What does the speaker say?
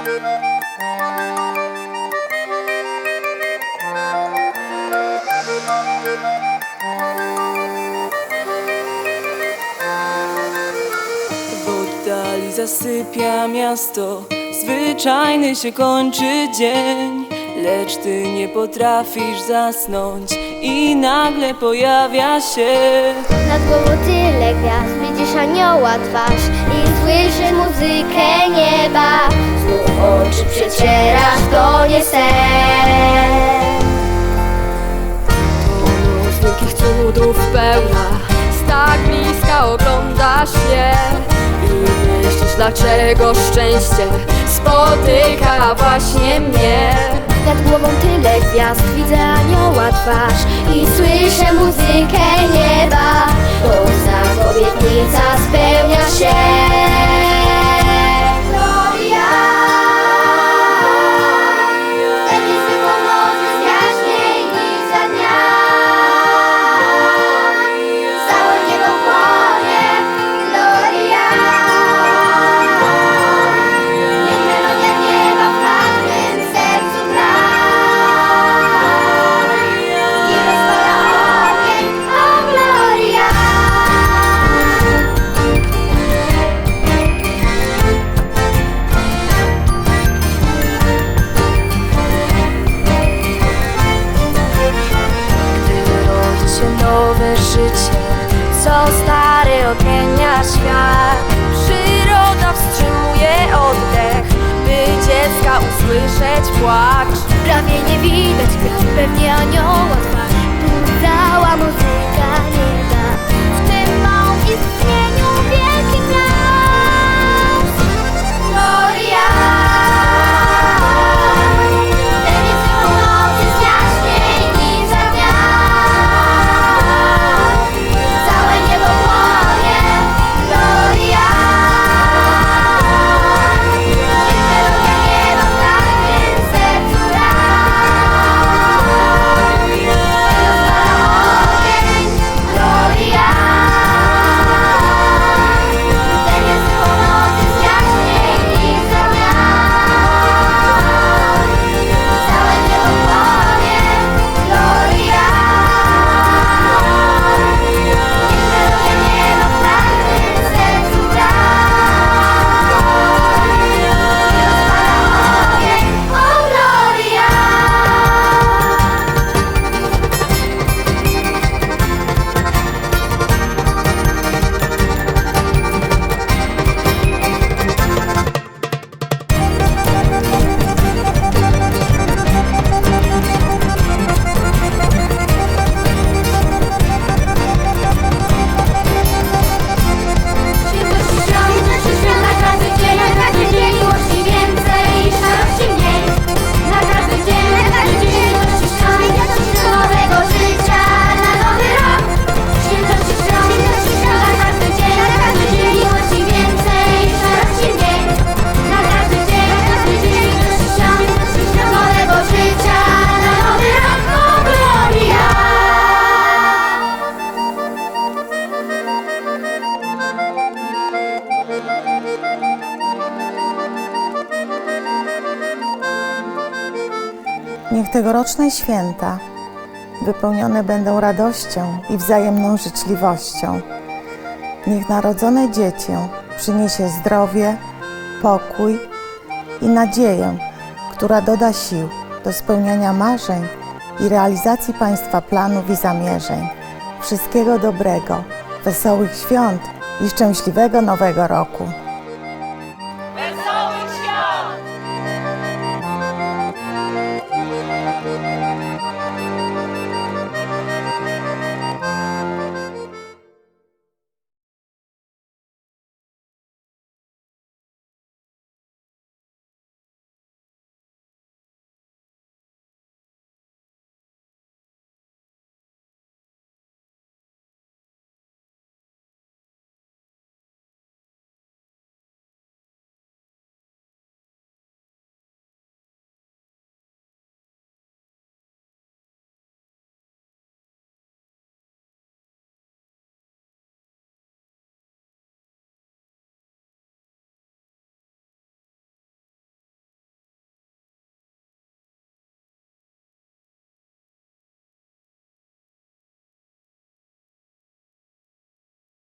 W oddali zasypia miasto, zwyczajny się kończy dzień. Lecz ty nie potrafisz zasnąć i nagle pojawia się. Nad głową tyle gwiazd, widzisz anioła twarz I słyszę muzykę nieba oczy przecierasz, to nie sen. To noc wielkich cudów pełna Z tak bliska oglądasz je I myślisz dlaczego szczęście Spotyka właśnie mnie? Nad głową tyle gwiazd, widzę anioła twarz I słyszę muzykę nieba. Poza obietnica spełnia się Co stary odmienia świat. Przyroda wstrzymuje oddech By dziecka usłyszeć płacz Niech tegoroczne święta wypełnione będą radością i wzajemną życzliwością. Niech narodzone dziecię przyniesie zdrowie, pokój i nadzieję, która doda sił do spełniania marzeń i realizacji Państwa planów i zamierzeń. Wszystkiego dobrego, wesołych świąt i szczęśliwego Nowego Roku.